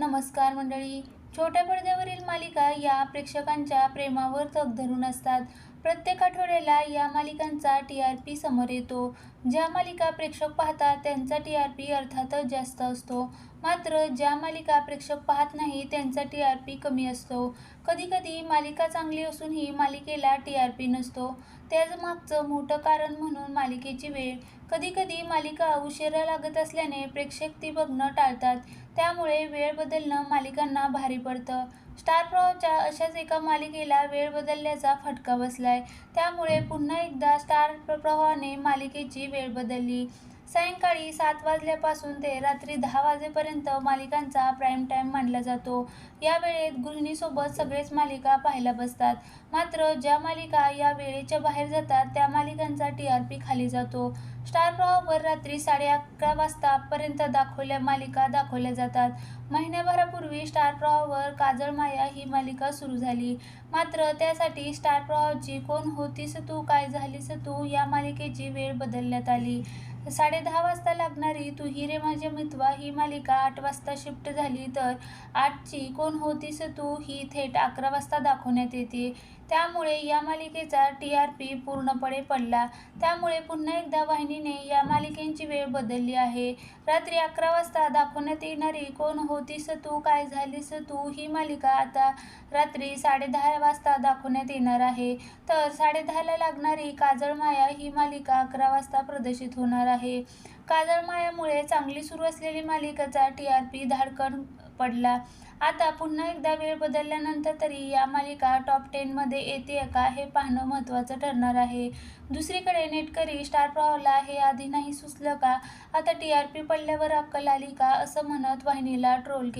नमस्कार मंडळी. छोट्या पडद्यावरील मालिका या प्रेक्षकांच्या प्रेमावर तग धरून असतात. प्रत्येक आठवड्याला या मालिकांचा टी आर पी समोर येतो. ज्या मालिका प्रेक्षक पाहतात त्यांचा टी आर पी अर्थातच जास्त असतो. मात्र ज्या मालिका प्रेक्षक पाहत नाही त्यांचा टी आर पी कमी असतो. कधीकधी मालिका चांगली असूनही मालिकेला टी आर पी नसतो. त्याच मागचं मोठं कारण म्हणून मालिकेची वेळ. कधीकधी मालिका उशिरा लागत असल्याने प्रेक्षक ती बघणं टाळतात. त्यामुळे वेळ बदलणं मालिकांना भारी पडतं. स्टार प्रवाहच्या अशाच एका मालिकेला वेळ बदलल्याचा फटका बसलाय. त्यामुळे पुन्हा एकदा स्टार प्रवाहाने मालिकेची वेळ बदलली. सायंकाळी सात वाजल्यापासून ते रात्री दहा वाजेपर्यंत मालिकांचा प्राईम टाईम मानला जातो. या वेळेत गृहिणीसोबत सगळेच मालिका पाहायला बसतात. मात्र ज्या मालिका या वेळेच्या बाहेर जातात त्या मालिकांचा टी आर पी खाली जातो. स्टार प्रवाहावर रात्री साडे अकरा वाजतापर्यंत दाखवल्या मालिका दाखवल्या जातात. महिन्याभरापूर्वी स्टार प्रवाहावर काजळ माया ही मालिका सुरू झाली. मात्र त्यासाठी स्टार प्रवाहाची कोण होतीस तू काय झालीस तू या मालिकेची वेळ बदलण्यात आली. साडे दहा वाजता लागणारी तू हिरे रे माझे मितवा ही मालिका आठ वाजता शिफ्ट झाली तर आठची कोण होतीस तू? ही थेट अकरा वाजता दाखवण्यात येते. त्यामुळे या मालिकेचा टी आर पी पूर्णपणे पडला. त्यामुळे पुन्हा एकदा वाहिनीने या मालिकेंची वेळ बदलली आहे. रात्री अकरा वाजता दाखवण्यात येणारी कोण होतीस तू? काय झालीस तू? ही मालिका आता रात्री साडेदहा वाजता दाखवण्यात येणार आहे. तर साडेदहाला लागणारी काजळ माया ही मालिका अकरा वाजता प्रदर्शित होणार आहे. काजळ मायामुळे चांगली सुरू असलेली मालिकेचा टी आर पी धाडकन पडला. आता पुन्हा एकदा वेळ बदलल्यानंतर तरी या मालिका टॉप टेनमध्ये येते का हे पाहणं महत्त्वाचं ठरणार आहे. दुसरीकडे नेटकरी स्टार प्रॉवला हे आधी नाही सुचलं का? आता टी आर पी पडल्यावर अक्कल आली का? असं म्हणत वाहिनीला ट्रोल केलं.